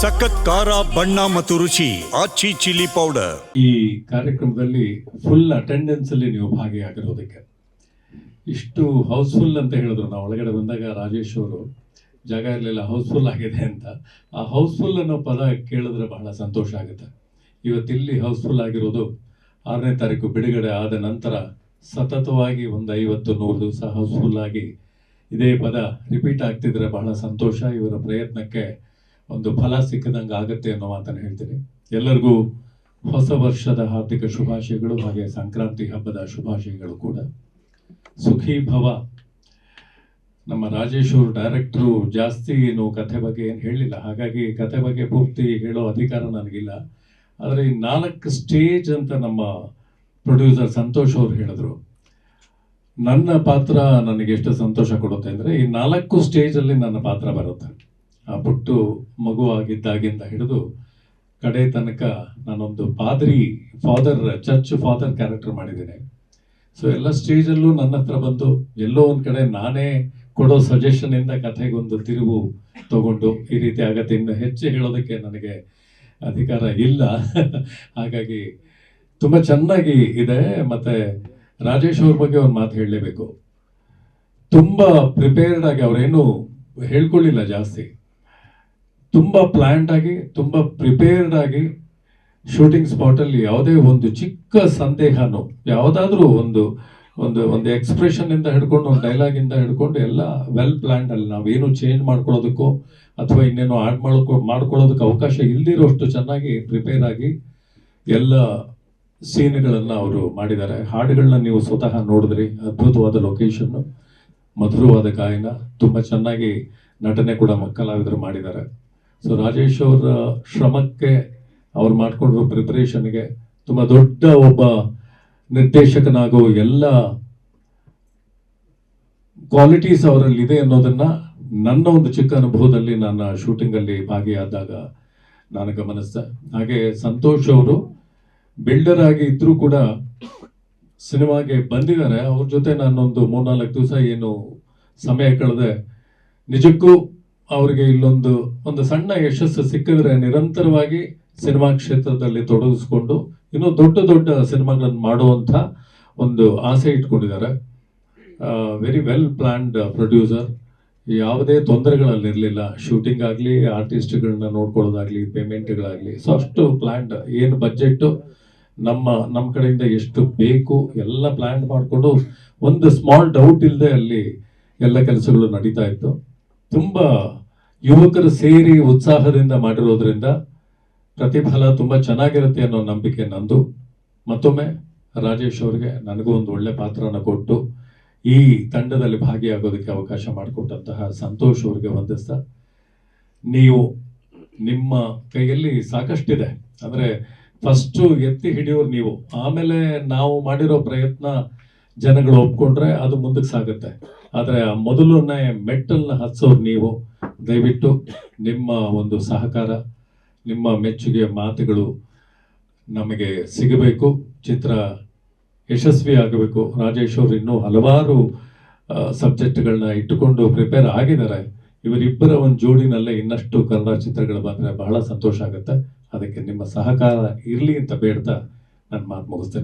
ಸಖತ್ ಖಾರ, ಬಣ್ಣ ಮತ್ತು ರುಚಿ, ಆಚಿ ಚಿಲ್ಲಿ ಪೌಡರ್. ಈ ಕಾರ್ಯಕ್ರಮದಲ್ಲಿ ಫುಲ್ ಅಟೆಂಡೆನ್ಸ್ ಅಲ್ಲಿ ನೀವು ಭಾಗಿಯಾಗಿರೋದಕ್ಕೆ. ಇಷ್ಟು ಹೌಸ್ಫುಲ್ ಅಂತ ಹೇಳಿದ್ರು. ನಾವು ಒಳಗಡೆ ಬಂದಾಗ ರಾಜೇಶ್ ಅವರು, ಜಾಗ ಇರಲಿಲ್ಲ ಹೌಸ್ಫುಲ್ ಆಗಿದೆ ಅಂತ. ಆ ಹೌಸ್ಫುಲ್ ಅನ್ನೋ ಪದ ಕೇಳಿದ್ರೆ ಬಹಳ ಸಂತೋಷ ಆಗುತ್ತೆ. ಇವತ್ತಿಲ್ಲಿ ಹೌಸ್ಫುಲ್ ಆಗಿರೋದು ಆರನೇ ತಾರೀಕು ಬಿಡುಗಡೆ ಆದ ನಂತರ ಸತತವಾಗಿ ಒಂದು ಐವತ್ತು, ನೂರು ದಿವಸ ಹೌಸ್ಫುಲ್ ಆಗಿ ಇದೇ ಪದ ರಿಪೀಟ್ ಆಗ್ತಿದ್ರೆ ಬಹಳ ಸಂತೋಷ. ಇವರ ಪ್ರಯತ್ನಕ್ಕೆ ಒಂದು ಫಲ ಸಿಕ್ಕದಂಗೆ ಆಗುತ್ತೆ ಅನ್ನೋ ಮಾತನ್ನು ಹೇಳ್ತೀನಿ. ಎಲ್ಲರಿಗೂ ಹೊಸ ವರ್ಷದ ಹಾರ್ದಿಕ ಶುಭಾಶಯಗಳು, ಹಾಗೆ ಸಂಕ್ರಾಂತಿ ಹಬ್ಬದ ಶುಭಾಶಯಗಳು ಕೂಡ. ಸುಖಿ ಭವ. ನಮ್ಮ ರಾಜೇಶ್ ಅವರು ಡೈರೆಕ್ಟ್ರು ಜಾಸ್ತಿ ಏನು ಕಥೆ ಬಗ್ಗೆ ಏನು ಹೇಳಿಲ್ಲ. ಹಾಗಾಗಿ ಕಥೆ ಬಗ್ಗೆ ಪೂರ್ತಿ ಹೇಳೋ ಅಧಿಕಾರ ನನಗಿಲ್ಲ. ಆದರೆ ಈ ನಾಲ್ಕು ಸ್ಟೇಜ್ ಅಂತ ನಮ್ಮ ಪ್ರೊಡ್ಯೂಸರ್ ಸಂತೋಷ್ ಅವರು ಹೇಳಿದ್ರು. ನನ್ನ ಪಾತ್ರ ನನಗೆ ಎಷ್ಟು ಸಂತೋಷ ಕೊಡುತ್ತೆ ಅಂದರೆ ಈ ನಾಲ್ಕು ಸ್ಟೇಜಲ್ಲಿ ನನ್ನ ಪಾತ್ರ ಬರುತ್ತೆ. ಪುಟ್ಟು ಮಗು ಆಗಿದ್ದಾಗಿಂದ ಹಿಡಿದು ಕಡೆ ತನಕ ನಾನೊಂದು ಪಾದ್ರಿ ಫಾದರ್, ಚರ್ಚ್ ಫಾದರ್ ಕ್ಯಾರೆಕ್ಟರ್ ಮಾಡಿದ್ದೀನಿ. ಸೊ ಎಲ್ಲ ಸ್ಟೇಜಲ್ಲೂ ನನ್ನ ಹತ್ರ ಬಂದು ಎಲ್ಲೋ ಒಂದು ಕಡೆ ನಾನೇ ಕೊಡೋ ಸಜೆಷನ್ ಇಂದ ಕಥೆಗೊಂದು ತಿರುವು ತಗೊಂಡು ಈ ರೀತಿ ಆಗತ್ತೆ. ಇನ್ನು ಹೆಚ್ಚು ಹೇಳೋದಕ್ಕೆ ನನಗೆ ಅಧಿಕಾರ ಇಲ್ಲ. ಹಾಗಾಗಿ ತುಂಬ ಚೆನ್ನಾಗಿ ಇದೆ. ಮತ್ತೆ ರಾಜೇಶ್ ಅವ್ರ ಬಗ್ಗೆ ಒಂದು ಮಾತು ಹೇಳಲೇಬೇಕು. ತುಂಬ ಪ್ರಿಪೇರ್ಡ್ ಆಗಿ ಅವರೇನು ಹೇಳ್ಕೊಳ್ಳಿಲ್ಲ ಜಾಸ್ತಿ. ತುಂಬ ಪ್ಲ್ಯಾಂಡ್ ಆಗಿ, ತುಂಬ ಪ್ರಿಪೇರ್ಡ್ ಆಗಿ ಶೂಟಿಂಗ್ ಸ್ಪಾಟಲ್ಲಿ ಯಾವುದೇ ಒಂದು ಚಿಕ್ಕ ಸಂದೇಹನೂ, ಯಾವುದಾದ್ರೂ ಒಂದು ಒಂದು ಒಂದು ಎಕ್ಸ್ಪ್ರೆಷನ್ ಇಂದ ಹಿಡ್ಕೊಂಡು, ಒಂದು ಡೈಲಾಗ್ ಇಂದ ಹಿಡ್ಕೊಂಡು ಎಲ್ಲ ವೆಲ್ ಪ್ಲ್ಯಾಂಡ್ ಅಲ್ಲಿ ನಾವೇನು ಚೇಂಜ್ ಮಾಡ್ಕೊಳ್ಳೋದಕ್ಕೋ ಅಥವಾ ಇನ್ನೇನೋ ಆಡ್ ಮಾಡ್ಕೊ, ಮಾಡ್ಕೊಳ್ಳೋದಕ್ಕೆ ಅವಕಾಶ ಇಲ್ದಿರೋಷ್ಟು ಚೆನ್ನಾಗಿ ಪ್ರಿಪೇರ್ ಆಗಿ ಎಲ್ಲ ಸೀನ್ಗಳನ್ನು ಅವರು ಮಾಡಿದ್ದಾರೆ. ಹಾಡುಗಳನ್ನ ನೀವು ಸ್ವತಃ ನೋಡಿದ್ರಿ. ಅದ್ಭುತವಾದ ಲೊಕೇಶನ್ನು ಮಧುರವಾದ ಗಾಯನ, ತುಂಬ ಚೆನ್ನಾಗಿ ನಟನೆ ಕೂಡ ಮಕ್ಕಳಾಗಿದ್ರು ಮಾಡಿದ್ದಾರೆ. ಸೊ ರಾಜೇಶ್ ಅವರ ಶ್ರಮಕ್ಕೆ ಅವ್ರು ಮಾಡಿಕೊಂಡಿರೋ ಪ್ರಿಪರೇಷನ್ಗೆ ತುಂಬ ದೊಡ್ಡ ಒಬ್ಬ ನಿರ್ದೇಶಕನಾಗೋ ಎಲ್ಲ ಕ್ವಾಲಿಟೀಸ್ ಅವರಲ್ಲಿ ಇದೆ ಅನ್ನೋದನ್ನ ನನ್ನ ಒಂದು ಚಿಕ್ಕ ಅನುಭವದಲ್ಲಿ ನನ್ನ ಶೂಟಿಂಗಲ್ಲಿ ಭಾಗಿಯಾದಾಗ ನಾನು ಗಮನಿಸ್ತ ಹಾಗೆ ಸಂತೋಷ್ ಅವರು ಬಿಲ್ಡರ್ ಆಗಿ ಇದ್ದರೂ ಕೂಡ ಸಿನಿಮಾಗೆ ಬಂದಿದ್ದಾರೆ. ಅವ್ರ ಜೊತೆ ನಾನೊಂದು ಮೂರ್ನಾಲ್ಕು ದಿವಸ ಏನು ಸಮಯ ಕಳೆದೆ. ನಿಜಕ್ಕೂ ಅವರಿಗೆ ಇಲ್ಲೊಂದು, ಒಂದು ಸಣ್ಣ ಯಶಸ್ಸು ಸಿಕ್ಕಿದ್ರೆ ನಿರಂತರವಾಗಿ ಸಿನಿಮಾ ಕ್ಷೇತ್ರದಲ್ಲಿ ತೊಡಗಿಸ್ಕೊಂಡು ಇನ್ನೂ ದೊಡ್ಡ ದೊಡ್ಡ ಸಿನಿಮಾಗಳನ್ನು ಮಾಡುವಂಥ ಒಂದು ಆಸೆ ಇಟ್ಕೊಂಡಿದ್ದಾರೆ. ವೆರಿ ವೆಲ್ ಪ್ಲ್ಯಾನ್ಡ್ ಪ್ರೊಡ್ಯೂಸರ್ ಯಾವುದೇ ತೊಂದರೆಗಳಲ್ಲಿರಲಿಲ್ಲ ಶೂಟಿಂಗ್ ಆಗಲಿ ಆರ್ಟಿಸ್ಟ್ಗಳನ್ನ ನೋಡ್ಕೊಳ್ಳೋದಾಗಲಿ ಪೇಮೆಂಟ್ಗಳಾಗಲಿ ಸೊ ಅಷ್ಟು ಪ್ಲ್ಯಾಂಡ್ ಏನು ಬಜೆಟ್ಟು ನಮ್ಮ ನಮ್ಮ ಕಡೆಯಿಂದ ಎಷ್ಟು ಬೇಕು, ಎಲ್ಲ ಪ್ಲ್ಯಾನ್ ಮಾಡಿಕೊಂಡು ಒಂದು ಸ್ಮಾಲ್ ಡೌಟ್ ಇಲ್ಲದೆ ಅಲ್ಲಿ ಎಲ್ಲ ಕೆಲಸಗಳು ನಡೀತಾ ಇತ್ತು. ತುಂಬ ಯುವಕರು ಸೇರಿ ಉತ್ಸಾಹದಿಂದ ಮಾಡಿರೋದ್ರಿಂದ ಪ್ರತಿಫಲ ತುಂಬ ಚೆನ್ನಾಗಿರುತ್ತೆ ಅನ್ನೋ ನಂಬಿಕೆ ನಂದು. ಮತ್ತೊಮ್ಮೆ ರಾಜೇಶ್ ಅವರಿಗೆ ನನಗೂ ಒಂದು ಒಳ್ಳೆ ಪಾತ್ರನ ಕೊಟ್ಟು ಈ ತಂಡದಲ್ಲಿ ಭಾಗಿಯಾಗೋದಕ್ಕೆ ಅವಕಾಶ ಮಾಡಿಕೊಟ್ಟಂತಹ ಸಂತೋಷ್ ಅವರಿಗೆ ವಂದಿಸ್ತಾ ನೀವು ನಿಮ್ಮ ಕೈಯಲ್ಲಿ ಸಾಕಷ್ಟಿದೆ. ಅಂದರೆ ಫಸ್ಟು ಎತ್ತಿ ಹಿಡಿಯೋರು ನೀವು. ಆಮೇಲೆ ನಾವು ಮಾಡಿರೋ ಪ್ರಯತ್ನ ಜನಗಳು ಒಪ್ಕೊಂಡ್ರೆ ಅದು ಮುಂದಕ್ಕೆ ಸಾಗುತ್ತೆ. ಆದರೆ ಮೊದಲನೇ ಮೆಟ್ಟಲ್ನ ಹತ್ಸೋರು ನೀವು. ದಯವಿಟ್ಟು ನಿಮ್ಮ ಒಂದು ಸಹಕಾರ, ನಿಮ್ಮ ಮೆಚ್ಚುಗೆಯ ಮಾತುಗಳು ನಮಗೆ ಸಿಗಬೇಕು. ಚಿತ್ರ ಯಶಸ್ವಿ ಆಗಬೇಕು. ರಾಜೇಶ್ ಅವರು ಇನ್ನೂ ಹಲವಾರು ಸಬ್ಜೆಕ್ಟ್ಗಳನ್ನ ಇಟ್ಟುಕೊಂಡು ಪ್ರಿಪೇರ್ ಆಗಿದ್ದಾರೆ. ಇವರಿಬ್ಬರ ಒಂದು ಜೋಡಿನಲ್ಲೇ ಇನ್ನಷ್ಟು ಕನ್ನಡ ಚಿತ್ರಗಳು ಬಂದರೆ ಬಹಳ ಸಂತೋಷ ಆಗುತ್ತೆ. ಅದಕ್ಕೆ ನಿಮ್ಮ ಸಹಕಾರ ಇರಲಿ ಅಂತ ಬೇಡ್ತಾ ನನ್ನ ಮಾತು ಮುಗಿಸ್ತೇನೆ.